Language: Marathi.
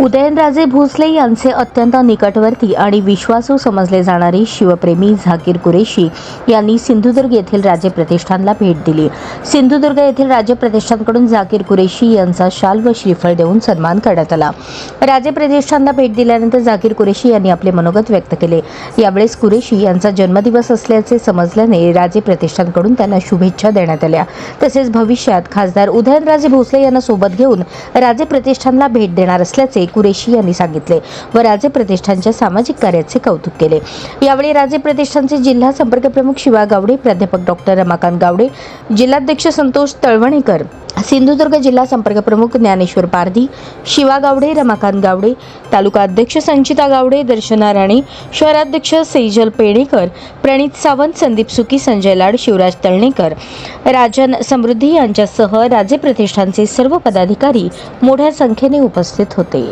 उदयनराजे भोसले यांचे अत्यंत निकटवर्ती आणि विश्वासू समजले जाणारे शिवप्रेमी झाकीर कुरेशी यांनी सिंधुदुर्ग येथील राजे प्रतिष्ठानला भेट दिली. सिंधुदुर्ग येथील राज्य प्रतिष्ठानकडून जाकीर कुरेशी यांचा शाल व श्रीफळ देऊन सन्मान करण्यात आला. राजे प्रतिष्ठानला भेट दिल्यानंतर जाकीर कुरेशी यांनी आपले मनोगत व्यक्त केले. यावेळेस कुरेशी यांचा जन्मदिवस असल्याचे समजल्याने राजे प्रतिष्ठानकडून त्यांना शुभेच्छा देण्यात आल्या. तसेच भविष्यात खासदार उदयनराजे भोसले यांना सोबत घेऊन राजे प्रतिष्ठानला भेट देणार असल्याचे कुरेशी यांनी सांगितले व राजे प्रतिष्ठानच्या सामाजिक कार्याचे कौतुक केले. यावेळी राजे प्रतिष्ठानचे जिल्हा संपर्क प्रमुख शिवा गावडे प्राध्यापक डॉक्टर रमाकांत गावडे जिल्हाध्यक्ष संतोष तळवणेकर सिंधुदुर्ग जिल्हा संपर्क प्रमुख ज्ञानेश्वर पारधी शिवा गावडे रमाकांत गावडे तालुका अध्यक्ष संचिता गावडे दर्शना राणे शहराध्यक्ष सेजल पेणेकर प्रणित सावंत संदीप सुकी संजय लाड शिवराज तळणेकर. राजन समृद्धी यांच्यासह राजे प्रतिष्ठानचे सर्व पदाधिकारी मोठ्या संख्येने उपस्थित होते.